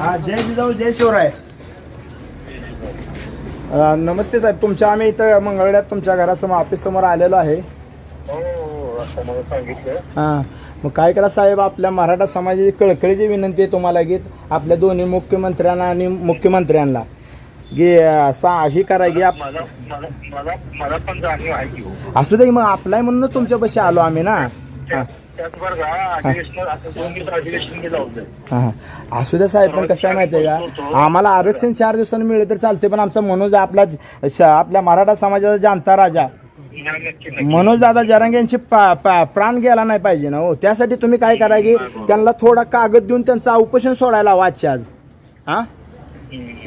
हा जय जिजाऊ जय शिवराय. अ, नमस्ते साहेब तुमच्या आम्ही इथं मंगळड्यात तुमच्या घरासमोर ऑफिस समोर आलेलो आहे. हो असं मला सांगितलं. हां मग काय करा साहेब आपल्या मराठा समाजाची कळकळीची विनंती आहे तुम्हाला की आपल्या दोन्ही मुख्यमंत्र्यांना आणि मुख्यमंत्र्यांना की अ, सा ही करा की आप- मला मला मला मला पण जाणीव आहे की हो. असू दे मग आपलाय म्हणून तुमच्यापाशी आलो आम्ही ना. हां. हां असू द्या साहेब पण कसं आहे माहिती आहे का? आम्हाला आरक्षण चार दिवसांनी मिळेल तर चालते पण आमचा मनोज आपला श- आपल्या मराठा समाजाचा जाणता राजा. मनोज दादा जरांगे यांची पा- पा- प्राण गेला नाही पाहिजे ना हो. त्यासाठी तुम्ही काय करा की त्यांना थोडा कागद देऊन त्यांचं उपोषण सोडायला हवं आजच्या आज. हां.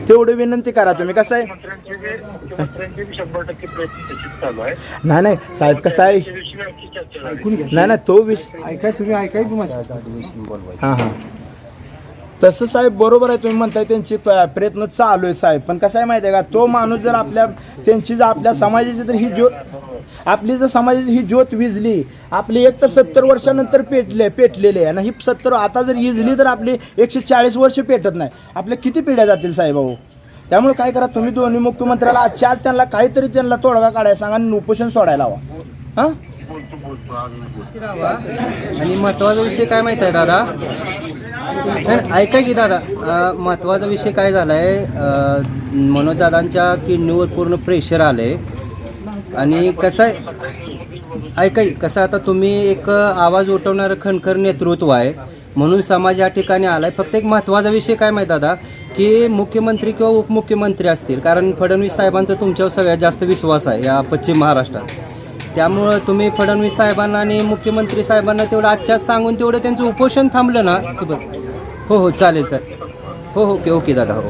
तेवढी विनंती करा तुम्ही. कसं आहे? नाही नाही साहेब कसं आहे. नाही नाही तो विष ऐकाय तुम्ही ऐकाय हां हां. तसं साहेब बरोबर आहे तुम्ही म्हणताय त्यांची प- प्रयत्न चालू आहे साहेब. पण कसं आहे माहिती आहे का? तो माणूस जर आपल्या त्यांची जर आपल्या समाजाची जर ही ज्योत आपली जर समाजाची ही ज्योत विजली आपली एक तर सत्तर वर्षानंतर पेटले पेटलेली आहे. आणि ही सत्तर आता जर इजली तर आपली एकशे चाळीस वर्ष पेटत नाही. आपल्या किती पिढ्या जातील साहेब त्यामुळे काय करा तुम्ही दोन्ही मुख्यमंत्र्याला आजच्या आज त्यांना काहीतरी त्यांना तोडगा काढायला सांगा आणि उपोषण सोडायला हवा. हां? आणि महत्त्वाचा विषय काय माहीत आहे दादा? ऐका की दादा महत्त्वाचा विषय काय झालाय मनोज दादांच्या किडनीवर पूर्ण प्रेशर आलंय. आणि कसं आहे ऐका की, कसं आता तुम्ही एक आवाज उठवणारं खणखर नेतृत्व आहे म्हणून समाज या ठिकाणी आलाय. फक्त एक महत्त्वाचा विषय काय माहीत दादा की मुख्यमंत्री किंवा उपमुख्यमंत्री असतील कारण फडणवीस साहेबांचा तुमच्यावर सगळ्यात जास्त विश्वास आहे या पश्चिम महाराष्ट्रात. त्यामुळं तुम्ही फडणवीस साहेबांना आणि मुख्यमंत्री साहेबांना तेवढं आजच्याच सांगून तेवढं त्यांचं उपोषण थांबलं ना? की बघ. हो हो चालेल चालेल. हो हो ओके ओके दादा हो.